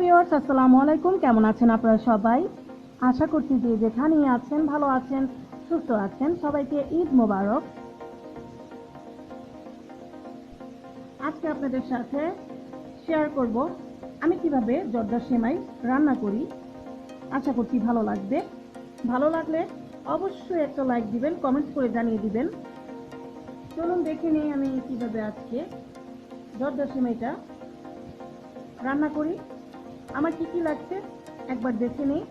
Viewers আসসালামু আলাইকুম। কেমন আছেন আপনারা সবাই? আশা করছি যে যেখানেই আছেন, ভালো আছেন, সুস্থ আছেন। সবাইকে ঈদ মোবারক। আজকে আপনাদের সাথে শেয়ার করব আমি কীভাবে জর্দা সেমাই রান্না করি। আশা করছি ভালো লাগবে। ভালো লাগলে অবশ্যই একটা লাইক দিবেন কমেন্টস করে জানিয়ে দিবেন। চলুন দেখে নিই আমি কীভাবে আজকে জর্দা সেমাইটা রান্না করি। আমার কি কি লাগছে? একবার দেখে নিই।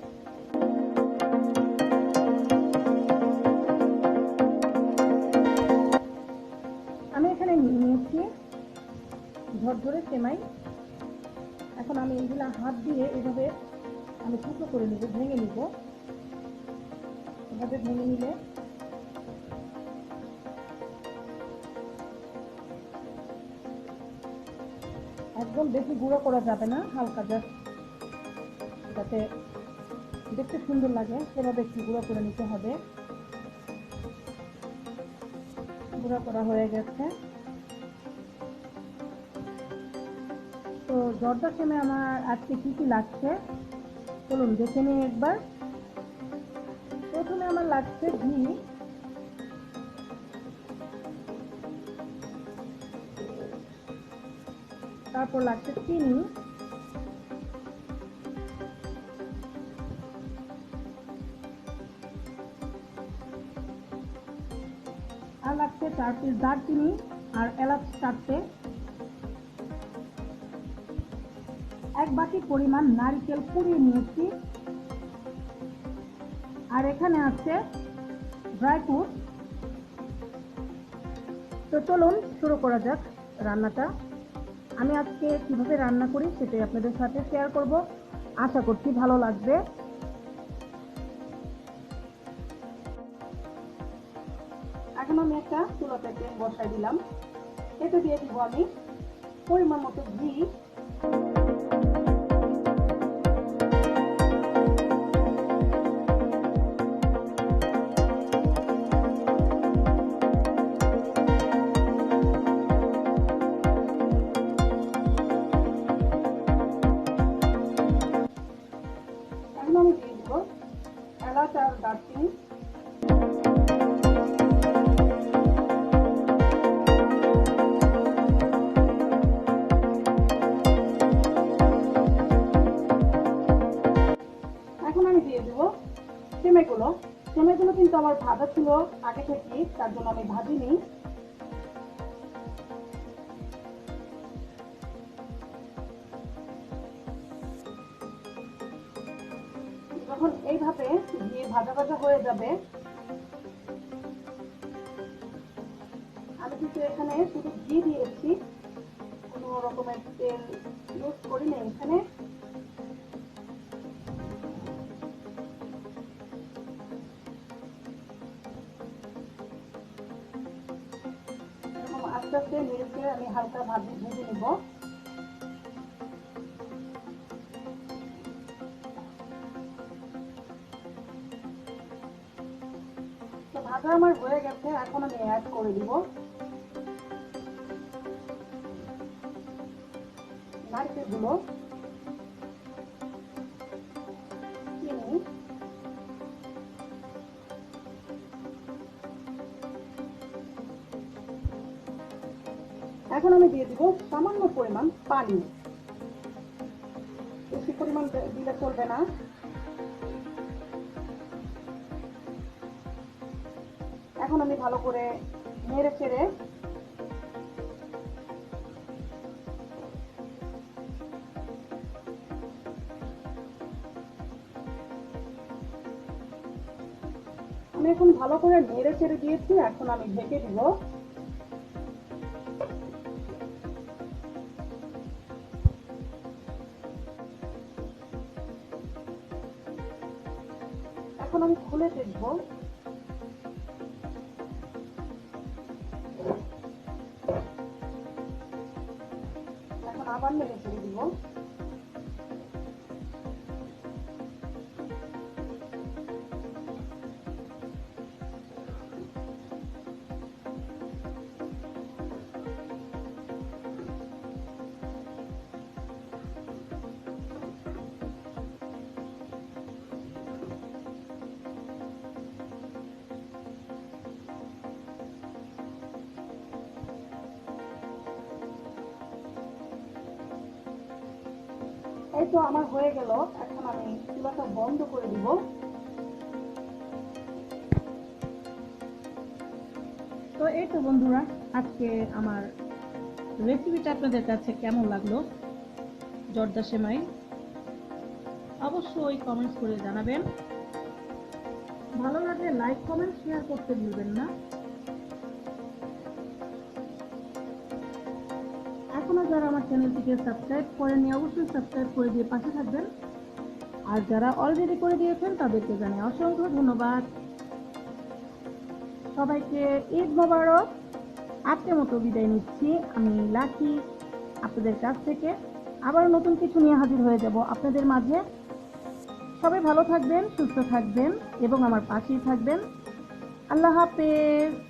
আমি এখানে নিয়ে নিয়েছি ঝরঝরে সেমাই। এখন আমি এইগুলা হাত দিয়ে এভাবে আমি টুকরো করে নেব, ভেঙে নিব। এভাবে ভেঙে নিলে একদম বেশি গুঁড়ো করা যাবে না, হালকা জাস্ট যাতে দেখতে সুন্দর লাগে সেভাবে একটু গুঁড়ো করে নিতে হবে। গুঁড়ো করা হয়ে গেছে। তো জর্দা সেমে আমার আজকে কি কি লাগছে, চলুন দেখে নিই একবার। প্রথমে আমার লাগছে ঘি। তারপর লাগছে চিনি। চার পিস দারচিনি আর এলাচ চারটে এক বাটি পরিমাণ নারকেল পুড়িয়ে নিয়েছি। আর এখানে আছে ড্রাই ফ্রুট। তো চলুন শুরু করা যাক রান্নাটা। আমি আজকে কীভাবে রান্না করি সেটাই আপনাদের সাথে শেয়ার করব। আশা করছি ভালো লাগবে। এখন আমি একটা চুলাতে তেল বসাই দিলাম। এতে দিয়ে দিব আমি পরিমাণ মতো ঘি। এখন আমি দিয়ে দিব এলাচ আর দারচিনি। কিন্তু আমার ভাজা ছিল আগে থেকে, তার জন্য আমি ভাজিনি যখন এইভাবে দিয়ে ভাজা ভাজা হয়ে যাবে, আমি কিন্তু এখানে শুধু ঘি দিয়েছি। কোনো রকমের তেল ইউজ করি না এখানে। আস্তে আস্তে নেড়ে আমি হালকা ভাজি ভেজে নিব। ভাজা আমার হয়ে গেছে, এখন আমি অ্যাড করে দিব। নারকেলগুলো চিনি এখন আমি দিয়ে দিব সামান্য পরিমাণ পানি। বেশি পরিমাণ দিলে চলবে না। এখন আমি ভালো করে নেড়ে চেড়ে আমি এখন ভালো করে নেড়ে চেড়ে দিয়েছি, এখন আমি ঢেকে দিব। এখন আমি খুলে দেখব। এখন আবার নেড়ে ছেড়ে দিব। এই তো আমার হয়ে গেল। এখন আমি চুলাটা বন্ধ করে দিব। তো এই তো বন্ধুরা, আজকে আমার রেসিপিটা আপনাদের কাছে কেমন লাগল? জর্দা সেমাই। অবশ্যই কমেন্টস করে জানাবেন। ভালো লাগলে লাইক কমেন্ট শেয়ার করতে ভুলবেন না। যারা আমার চ্যানেলটিকে সাবস্ক্রাইব করেননি, অবশ্যই সাবস্ক্রাইব করে দিয়ে পাশে থাকবেন। আর যারা অলরেডি করে দিয়েছেন, তাদেরকে জানাই অসংখ্য ধন্যবাদ। সবাইকে ঈদ মোবারক। আজকের মতো বিদায় নিচ্ছি। আমি লাকি, আপনাদের কাছ থেকে আবার নতুন কিছু নিয়ে হাজির হয়ে যাব আপনাদের মাঝে। সবাই ভালো থাকবেন, সুস্থ থাকবেন এবং আমার পাশেই থাকবেন। আল্লাহ হাফেজ।